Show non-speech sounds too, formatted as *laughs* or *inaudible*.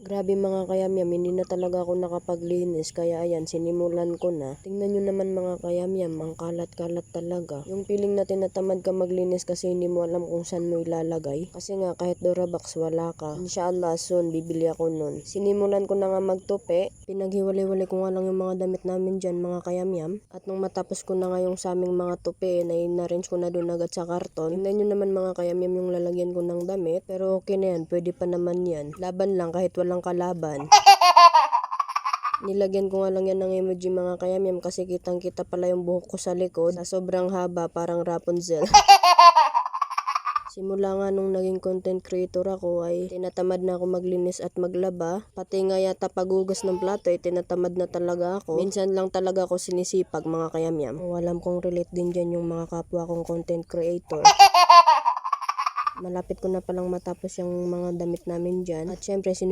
Grabe mga kayamyam, hindi na talaga ako nakapaglinis kaya ayan, sinimulan ko na. Tingnan nyo naman mga kayamyam, ang kalat-kalat talaga. Yung feeling na tinatamad ka maglinis kasi hindi mo alam kung saan mo ilalagay. Kasi nga kahit Durabox wala ka. Inshallah soon, bibili ako nun. Sinimulan ko na nga magtupi. Pinaghiwalay-walay ko nga lang yung mga damit namin dyan mga kayamyam. At nung matapos ko na nga yung sa aming mga tupi, na in-arrange ko na doon agad sa karton. Tingnan nyo naman mga kayamyam yung lalagyan ko ng damit. Pero okay na yan, pwede pa naman yan. Laban lang kahit walang kalaban. *laughs* Nilagyan ko nga lang yan ng emoji mga kayamyam kasi kitang kita pala yung buhok ko sa likod. Sa sobrang haba, parang Rapunzel. *laughs* Simula nga nung naging content creator ako ay tinatamad na ako maglinis at maglaba. Pati nga yata pagugas ng plato ay tinatamad na talaga ako. Minsan lang talaga ako sinisipag mga kayamyam. O, alam kong relate din dyan yung mga kapwa kong content creator. *laughs* Malapit ko na palang matapos yung mga damit namin dyan. At syempre, sinunod